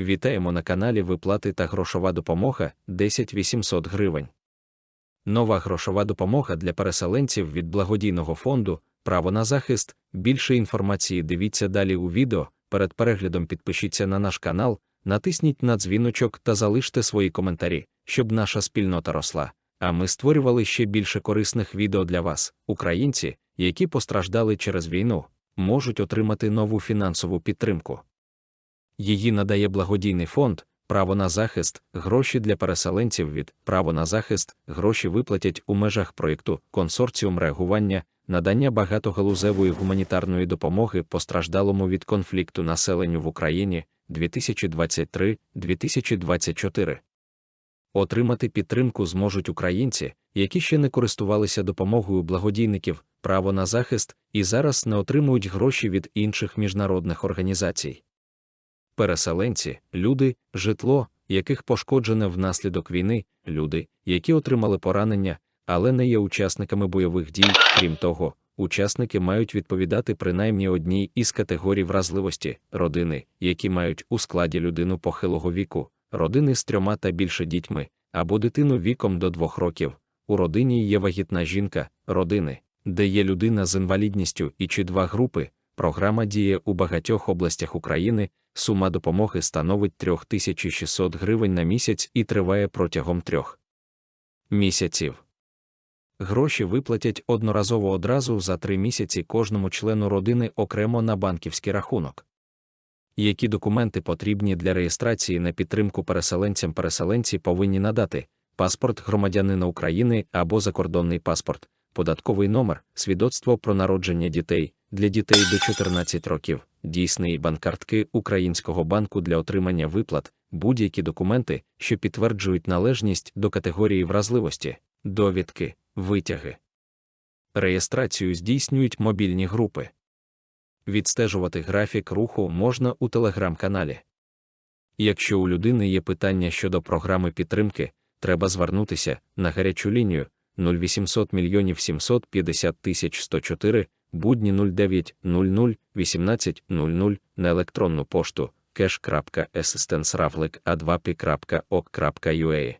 Вітаємо на каналі Виплати та грошова допомога 10 800 гривень. Нова грошова допомога для переселенців від благодійного фонду Право на захист. Більше інформації дивіться далі у відео. Перед переглядом підпишіться на наш канал, натисніть на дзвіночок та залиште свої коментарі, щоб наша спільнота росла. А ми створювали ще більше корисних відео для вас, українці, які постраждали через війну, можуть отримати нову фінансову підтримку. Її надає благодійний фонд, право на захист, гроші для переселенців від право на захист, гроші виплатять у межах проєкту консорціум реагування, надання багатогалузевої гуманітарної допомоги постраждалому від конфлікту населенню в Україні 2023-2024. Отримати підтримку зможуть українці, які ще не користувалися допомогою благодійників, право на захист і зараз не отримують гроші від інших міжнародних організацій. Переселенці, люди, житло, яких пошкоджене внаслідок війни, люди, які отримали поранення, але не є учасниками бойових дій. Крім того, учасники мають відповідати принаймні одній із категорій вразливості родини, які мають у складі людину похилого віку, родини з трьома та більше дітьми, або дитину віком до двох років. У родині є вагітна жінка, родини, де є людина з інвалідністю і чи два групи. Програма діє у багатьох областях України. Сума допомоги становить 3600 гривень на місяць і триває протягом трьох місяців. Гроші виплатять одноразово одразу за три місяці кожному члену родини окремо на банківський рахунок. Які документи потрібні для реєстрації на підтримку переселенцям переселенці повинні надати паспорт громадянина України або закордонний паспорт, податковий номер, свідоцтво про народження дітей для дітей до 14 років, дійсний банкартки Українського банку для отримання виплат, будь-які документи, що підтверджують належність до категорії вразливості, довідки, витяги. Реєстрацію здійснюють мобільні групи. Відстежувати графік руху можна у телеграм-каналі. Якщо у людини є питання щодо програми підтримки, треба звернутися на гарячу лінію 0800 мільйонів 750 тисяч 104, будні 0900 1800 на електронну пошту cash.assistance.a2p.ok.ua